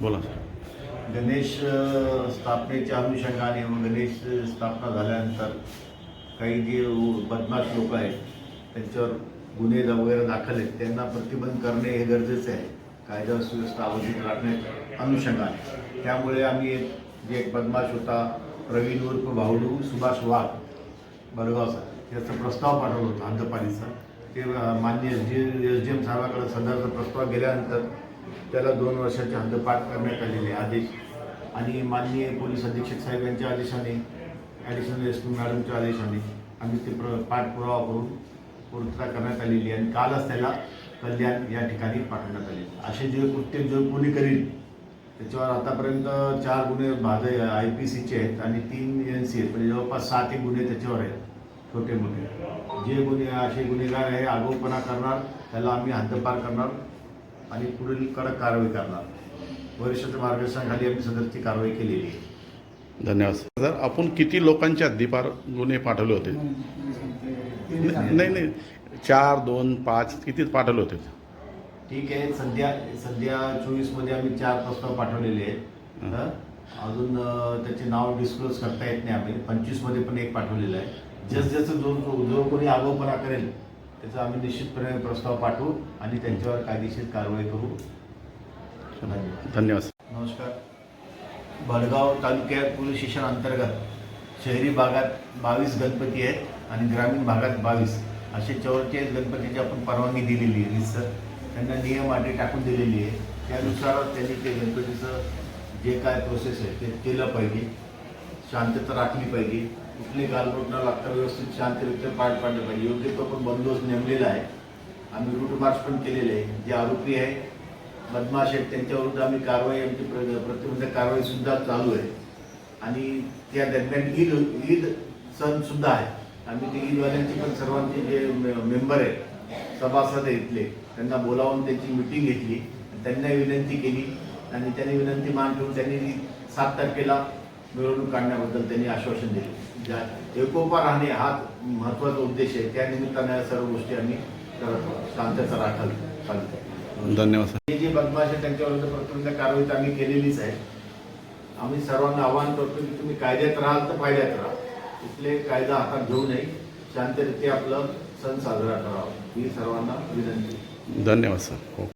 बोला. गणेश स्थापनेच्या अनुषंगाने व गणेश स्थापना झाल्यानंतर काही जे बदमाश लोक आहेत त्यांच्यावर गुन्हे वगैरे दाखल आहेत त्यांना प्रतिबंध करणे हे गरजेचे आहे. कायदा सुव्यवस्था अवधित राखण्याच्या अनुषंगाने. त्यामुळे आम्ही एक जे एक बदमाश होता प्रवीण उर्फ भाऊडू सुभाष वाघ बडगावचा त्याचा प्रस्ताव पाठवला होता हद्दपाणीचा. ते मान्य S D S D M साहेबाकडे सदरचा प्रस्ताव गेल्यानंतर त्याला दोन वर्षाची हद्दपाठ करण्यात आलेले आदेश. आणि माननीय पोलीस अधीक्षक साहेबांच्या आदेशाने ॲडिशनल एस पी मॅडमच्या आदेशाने आम्ही ते प्र पाठपुरावा करून पूर्तता करण्यात आलेली आहे. आणि कालच त्याला कल्याण या ठिकाणी पाठवण्यात आले. असे जे कृत्य जो कोणी करील त्याच्यावर आतापर्यंत चार गुन्हे भाज आय पी सीचे आहेत आणि तीन एन सी आहेत. म्हणजे जवळपास सात एक गुन्हे त्याच्यावर आहेत छोटे मोठे जे गुन्हे असे गुन्हेगार आहे आगोपणा करणार त्याला आम्ही हद्दपार करणार. आणि पुढील कडक कारवाई करणार वरिष्ठाच्या मार्गदर्शनाखाली आम्ही सदरची कारवाई केलेली आहे धन्यवाद सर आपण किती लोकांच्या हद्दीपार गुन्हे पाठवले होते नाही नाही नाही. चार दोन पाच किती पाठवले होते ठीक आहे सध्या सध्या चोवीसमध्ये आम्ही चार प्रस्ताव पाठवलेले आहेत हं. हं? अजून त्याचे नाव डिस्क्लोज करता येत नाही आम्ही पंचवीसमध्ये पण एक पाठवलेलं आहे जस जसं जो जो कोणी आगोपणा करेल त्याचा आम्ही निश्चितपणे प्रस्ताव पाठवू आणि त्यांच्यावर कायदेशीर कारवाई करू. धन्यवाद. नमस्कार. भडगाव तालुक्यात पोलीस स्टेशन अंतर्गत शहरी भागात बावीस गणपती आहेत आणि ग्रामीण भागात बावीस. असे चौवेचाळीस गणपतीची आपण परवानगी दिलेली आहे सर त्यांना नियम अटी टाकून दिलेली आहे. त्यानुसार त्यांनी ते गणपतीचं जे काय प्रोसेस आहे ते केलं पाहिजे. शांतता राखली पाहिजे. कुठली गालबोट न लागता व्यवस्थित शांतरित्या पार पाडलं पाहिजे. योग्य तो पण बंदोबस्त नेमलेला आहे. आम्ही रूट मार्च पण केलेले आहे. जे आरोपी आहे बदमाश आहेत त्यांच्याविरुद्ध आम्ही कारवाई आमची प्र- प्रतिबंधक कारवाई सुद्धा चालू आहे. आणि त्या दरम्यान ईद ईद सण सुद्धा आहे. आम्ही ते ईदवाल्यांचे पण सर्वांचे जे मेंबर आहेत सभासद आहेत इथले त्यांना बोलावून त्यांची मिटिंग घेतली. त्यांना विनंती केली. आणि त्यांनी विनंती मान ठेवून त्यांनी सात तारखेला मिरवणूक काढण्याबद्दल त्यांनी आश्वासन दिले. ज्या एकोपा राहणे हा महत्त्वाचा उद्देश आहे. त्या निमित्ताने या सर्व गोष्टी आम्ही करत शांतता राखाल चालते धन्यवाद सर. हे जे बदमाश आहे त्यांच्याविरुद्ध प्रतिबंधक कारवाई तर आम्ही केलेलीच आहे. आम्ही सर्वांना आवाहन करतो की तुम्ही कायद्यात राहाल तर फायद्यात राहा. इथले कायदा हातात घेऊ नये. शांतरित्या आपलं सण साजरा करावा. ही सर्वांना विनंती. धन्यवाद सर. हो.